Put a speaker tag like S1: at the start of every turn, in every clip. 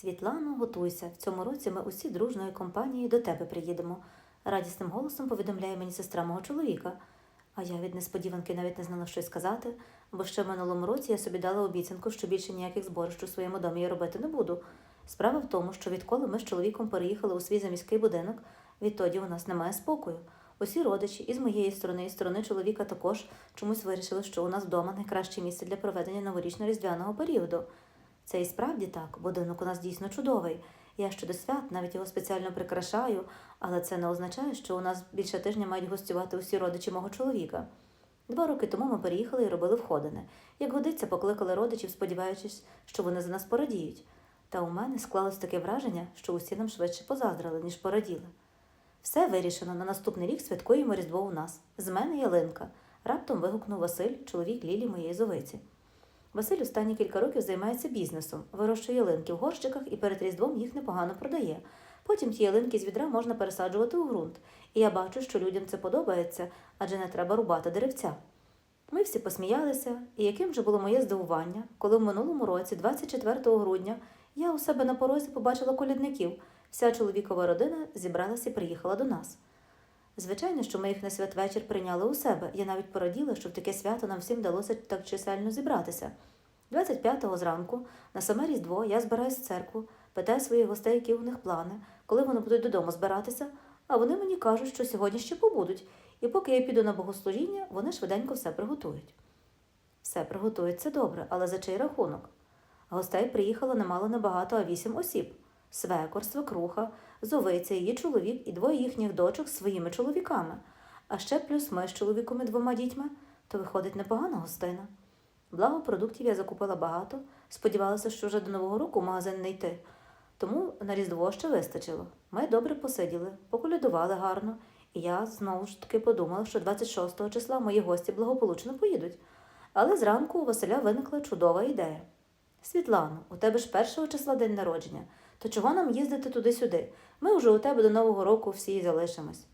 S1: Світлано, готуйся. В цьому році ми усі дружною компанією до тебе приїдемо. Радісним голосом повідомляє мені сестра мого чоловіка. А я від несподіванки навіть не знала, що й сказати, бо ще в минулому році я собі дала обіцянку, що більше ніяких зборищ у своєму домі я робити не буду. Справа в тому, що відколи ми з чоловіком переїхали у свій заміський будинок, відтоді у нас немає спокою. Усі родичі, і з моєї сторони, і з сторони чоловіка також чомусь вирішили, що у нас вдома найкраще місце для проведення новорічно-різдвяного періоду. Це і справді так, будинок у нас дійсно чудовий. Я щодо свят навіть його спеціально прикрашаю, але це не означає, що у нас більше тижня мають гостювати усі родичі мого чоловіка. Два роки тому ми переїхали і робили входини. Як годиться, покликали родичів, сподіваючись, що вони за нас порадіють. Та у мене склалось таке враження, що усі нам швидше позаздрили, ніж пораділи. Все вирішено. На наступний рік святкуємо Різдво у нас. З мене ялинка. Раптом вигукнув Василь, чоловік Лілі моєї зовиці. Василь останні кілька років займається бізнесом, вирощує ялинки в горщиках і перед Різдвом їх непогано продає. Потім ті ялинки з відра можна пересаджувати у ґрунт. І я бачу, що людям це подобається, адже не треба рубати деревця. Ми всі посміялися, і яким же було моє здивування, коли в минулому році, 24 грудня, я у себе на порозі побачила колідників. Вся чоловікова родина зібралася і приїхала до нас. Звичайно, що ми їх на святвечір прийняли у себе. Я навіть пораділа, що в таке свято нам всім вдалося так чисельно зібратися. 25-го зранку, на саме Різдво, я збираюсь в церкву, питаю своїх гостей, які у них плани, коли вони будуть додому збиратися, а вони мені кажуть, що сьогодні ще побудуть, і поки я піду на богослужіння, вони швиденько все приготують. Все приготують добре, але за чий рахунок? Гостей приїхало немало небагато, а вісім осіб свекор, свекруха, зовиця, її чоловік і двоє їхніх дочок з своїми чоловіками, а ще плюс ми з чоловіком і двома дітьми, то виходить непогана гостина. Благо продуктів я закупила багато, сподівалася, що вже до Нового року магазин не йти. Тому на Різдво ще вистачило. Ми добре посиділи, поколядували гарно, і я знову ж таки подумала, що 26 числа мої гості благополучно поїдуть. Але зранку у Василя виникла чудова ідея. Світлано, у тебе ж першого числа день народження, то чого нам їздити туди-сюди? Ми вже у тебе до Нового року всі і залишимось.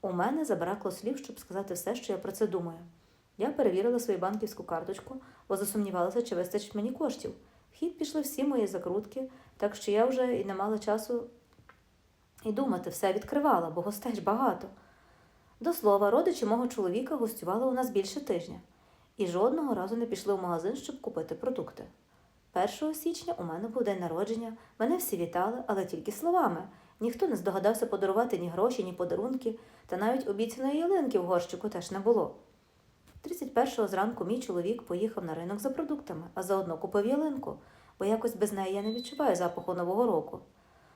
S1: У мене забракло слів, щоб сказати все, що я про це думаю. Я перевірила свою банківську карточку, бо засумнівалася, чи вистачить мені коштів. В хід пішли всі мої закрутки, так що я вже і не мала часу і думати, все відкривала, бо гостей ж багато. До слова, родичі мого чоловіка гостювали у нас більше тижня, і жодного разу не пішли в магазин, щоб купити продукти. 1 січня у мене був день народження, мене всі вітали, але тільки словами. Ніхто не здогадався подарувати ні гроші, ні подарунки, та навіть обіцяної ялинки в горщику теж не було. 31-го зранку мій чоловік поїхав на ринок за продуктами, а заодно купив ялинку, бо якось без неї я не відчуваю запаху Нового року.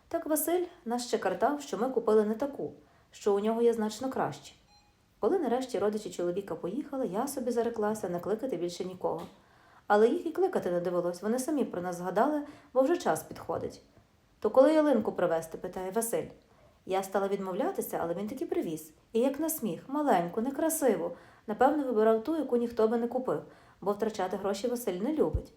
S1: Так Василь нас ще картав, що ми купили не таку, що у нього є значно краще. Коли нарешті родичі чоловіка поїхали, я собі зареклася не кликати більше нікого. Але їх і кликати не довелось, вони самі про нас згадали, бо вже час підходить. То коли ялинку привезти, питає Василь. Я стала відмовлятися, але він таки привіз. І як на сміх, маленьку, некрасиву. Напевно, вибирав ту, яку ніхто би не купив, бо втрачати гроші Василь не любить.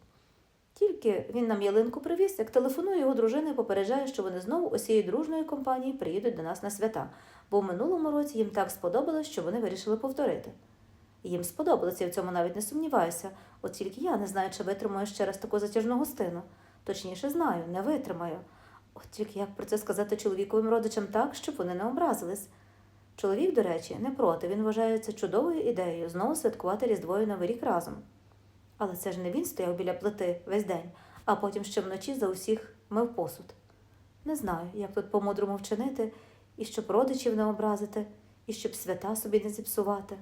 S1: Тільки він нам ялинку привіз, як телефонує його дружина і попереджає, що вони знову усією дружною компанією приїдуть до нас на свята, бо в минулому році їм так сподобалось, що вони вирішили повторити. Їм сподобалося, я в цьому навіть не сумніваюся, от тільки я не знаю, чи витримаю ще раз таку затяжну гостину. Точніше, знаю, не витримаю. От тільки як про це сказати чоловіковим родичам так, щоб вони не образились. Чоловік, до речі, не проти, він вважає це чудовою ідеєю знову святкувати Різдво і Новий рік разом. Але це ж не він стояв біля плити весь день, а потім ще вночі за усіх мив посуд. Не знаю, як тут по-мудрому вчинити, і щоб родичів не образити, і щоб свята собі не зіпсувати.